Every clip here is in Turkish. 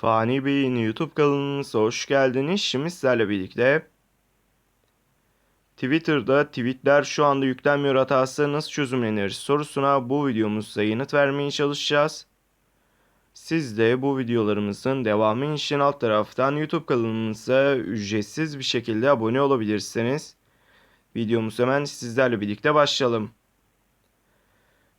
Fani Bey'in YouTube kanalınıza hoş geldiniz. Şimdi sizlerle birlikte Twitter'da tweetler şu anda yüklenmiyor hatası nasıl çözümlenir sorusuna bu videomuzda yanıt vermeye çalışacağız. Siz de bu videolarımızın devamı için alt taraftan YouTube kanalımıza ücretsiz bir şekilde abone olabilirsiniz. Videomuz hemen sizlerle birlikte başlayalım.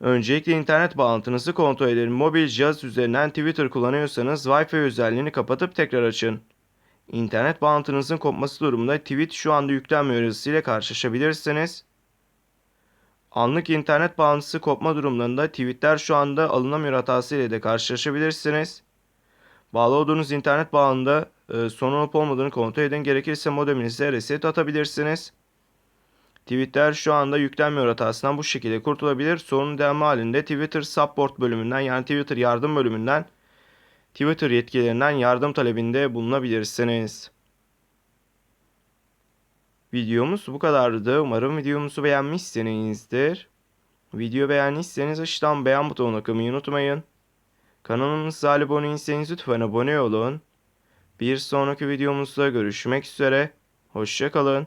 Öncelikle internet bağlantınızı kontrol edelim. Mobil cihaz üzerinden Twitter kullanıyorsanız Wi-Fi özelliğini kapatıp tekrar açın. İnternet bağlantınızın kopması durumunda tweet şu anda yüklenmiyor yazısıyla karşılaşabilirsiniz. Anlık internet bağlantısı kopma durumlarında tweetler şu anda alınamıyor hatası ile de karşılaşabilirsiniz. Bağlı olduğunuz internet bağında e, sorun olup olmadığını kontrol edin. Gerekirse modeminize reset atabilirsiniz. Tweetler şu anda yüklenmiyor hatasından bu şekilde kurtulabilir. Sorunun devamı halinde Twitter Support bölümünden yani Twitter yardım bölümünden Twitter yetkililerinden yardım talebinde bulunabilirsiniz. Videomuz bu kadardı. Umarım videomuzu beğenmişsinizdir. Video beğendiyseniz aşağıdan beğen butonuna kılmayı unutmayın. Kanalımıza abone değilseniz lütfen abone olun. Bir sonraki videomuzda görüşmek üzere. Hoşçakalın.